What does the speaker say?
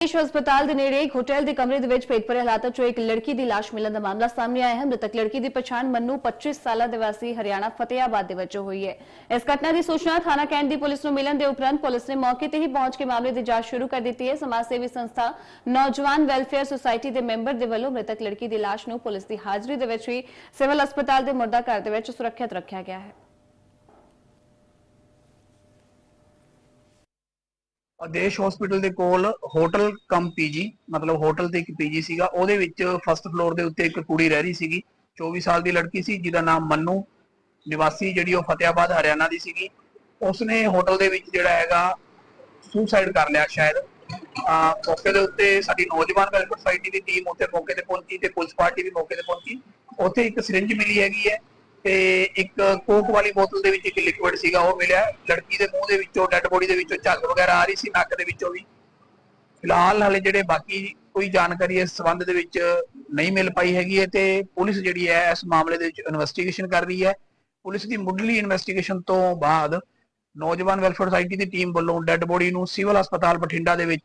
ਦੇਸ਼ ਹਸਪਤਾਲ ਦੇ ਨੇੜੇ ਇੱਕ ਹੋਟਲ ਦੇ ਕਮਰੇ ਦੇ ਵਿੱਚ ਪੇਟ ਭਰੇ ਹਾਲਾਤਾਂ 'ਚੋਂ ਇੱਕ ਲੜਕੀ ਦੀ ਲਾਸ਼ ਮਿਲਣ ਦਾ ਮਾਮਲਾ ਸਾਹਮਣੇ ਆਇਆ ਹੈ। ਮ੍ਰਿਤਕ ਲੜਕੀ ਦੀ ਪਛਾਣ ਮੰਨੂ 25 ਸਾਲਾਂ ਦੇ ਵਾਸੀ ਹਰਿਆਣਾ ਫਤਿਆਬਾਦ ਦੇ ਵਜੋਂ ਹੋਈ ਹੈ। ਇਸ ਘਟਨਾ ਦੀ ਸੂਚਨਾ ਥਾਣਾ ਕੈਂਟ ਦੀ ਪੁਲਿਸ ਨੂੰ ਮਿਲਣ ਦੇ ਉਪਰੰਤ ਪੁਲਿਸ ਨੇ ਮੌਕੇ ਤੇ ਹੀ ਪਹੁੰਚ ਕੇ ਮਾਮਲੇ ਦੀ ਜਾਂਚ ਸ਼ੁਰੂ ਕਰ ਦਿੱਤੀ ਹੈ। ਸਮਾਜ ਸੇਵੀ ਸੰਸਥਾ ਨੌਜਵਾਨ ਵੈਲਫੇਅਰ ਸੁਸਾਇਟੀ ਦੇ ਮੈਂਬਰ ਦੇ ਵੱਲੋਂ ਮ੍ਰਿਤਕ ਲੜਕੀ ਦੀ ਲਾਸ਼ ਨੂੰ ਪੁਲਿਸ ਦੀ ਹਾਜ਼ਰੀ ਦੇ ਵਿੱਚ ਹੀ ਸਿਵਲ ਹਸਪਤਾਲ ਦੇ ਮੁਰਦਾ ਘਰ ਦੇ ਵਿੱਚ ਸੁਰੱਖਿਅਤ ਰੱਖਿਆ ਗਿਆ ਹੈ। ਆਦੇਸ਼ ਹਸਪੀਟਲ ਦੇ ਕੋਲ ਹੋਟਲ ਕਮ ਪੀਜੀ, ਮਤਲਬ ਹੋਟਲ ਤੇ ਇੱਕ ਪੀਜੀ ਸੀਗਾ। ਉਹਦੇ ਵਿੱਚ ਫਸਟ ਫਲੋਰ ਦੇ ਉੱਤੇ ਇੱਕ ਕੁੜੀ ਰਹਿ ਰਹੀ ਸੀਗੀ 24 ਸਾਲ ਦੀ ਲੜਕੀ ਸੀ, ਜਿਹਦਾ ਨਾਮ ਮੰਨੂ ਨਿਵਾਸੀ, ਜਿਹੜੀ ਉਹ ਫਤਿਆਬਾਦ, ਹਰਿਆਣਾ ਦੀ ਸੀਗੀ। ਉਸਨੇ ਹੋਟਲ ਦੇ ਵਿੱਚ ਜਿਹੜਾ ਹੈਗਾ ਸੁਸਾਈਡ ਕਰ ਲਿਆ ਸ਼ਾਇਦ। ਆ ਮੌਕੇ ਦੇ ਉੱਤੇ ਸਾਡੀ ਨੌਜਵਾਨ ਵੈਲਫੇਅਰ ਸੁਸਾਇਟੀ ਦੀ ਟੀਮ ਉੱਥੇ ਮੌਕੇ ਤੇ ਪਹੁੰਚੀ ਤੇ ਪੁਲਿਸ ਪਾਰਟੀ ਵੀ ਮੌਕੇ ਤੇ ਪਹੁੰਚੀ। ਉੱਥੇ ਇੱਕ ਸਿਰਿੰਜ ਮਿਲੀ ਹੈਗੀ ਹੈ। ਤੇ ਇੱਕ ਕੋਕ ਵਾਲੀ ਬੋਤਲ ਦੇ ਵਿੱਚ ਇੱਕ ਲਿਕੁਇਡ ਸੀਗਾ, ਉਹ ਮਿਲਿਆ। ਲੜਕੀ ਦੇ ਮੂੰਹ ਦੇ ਵਿੱਚੋਂ ਡੈੱਡ ਬੋਡੀ ਦੇ ਵਿੱਚੋਂ ਝੱਗ ਵਗੈਰਾ ਆ ਰਹੀ ਸੀ, ਨੱਕ ਦੇ ਵਿੱਚੋਂ ਵੀ। ਫਿਲਹਾਲ ਹਾਲੇ ਜਿਹੜੇ ਬਾਕੀ ਕੋਈ ਜਾਣਕਾਰੀ ਇਸ ਸੰਬੰਧ ਦੇ ਵਿੱਚ ਨਹੀਂ ਮਿਲ ਪਾਈ ਹੈਗੀ ਹੈ ਤੇ ਪੁਲਿਸ ਜਿਹੜੀ ਹੈ, ਇਸ ਮਾਮਲੇ ਦੇ ਵਿੱਚ ਇਨਵੈਸਟੀਗੇਸ਼ਨ ਕਰ ਰਹੀ ਹੈ। ਪੁਲਿਸ ਦੀ ਮੁੱਢਲੀ ਇਨਵੈਸਟੀਗੇਸ਼ਨ ਤੋਂ ਬਾਅਦ ਨੌਜਵਾਨ ਵੈਲਫੇਅਰ ਸੁਸਾਇਟੀ ਦੀ ਟੀਮ ਵੱਲੋਂ ਡੈੱਡ ਬੋਡੀ ਨੂੰ ਸਿਵਲ ਹਸਪਤਾਲ ਬਠਿੰਡਾ ਦੇ ਵਿੱਚ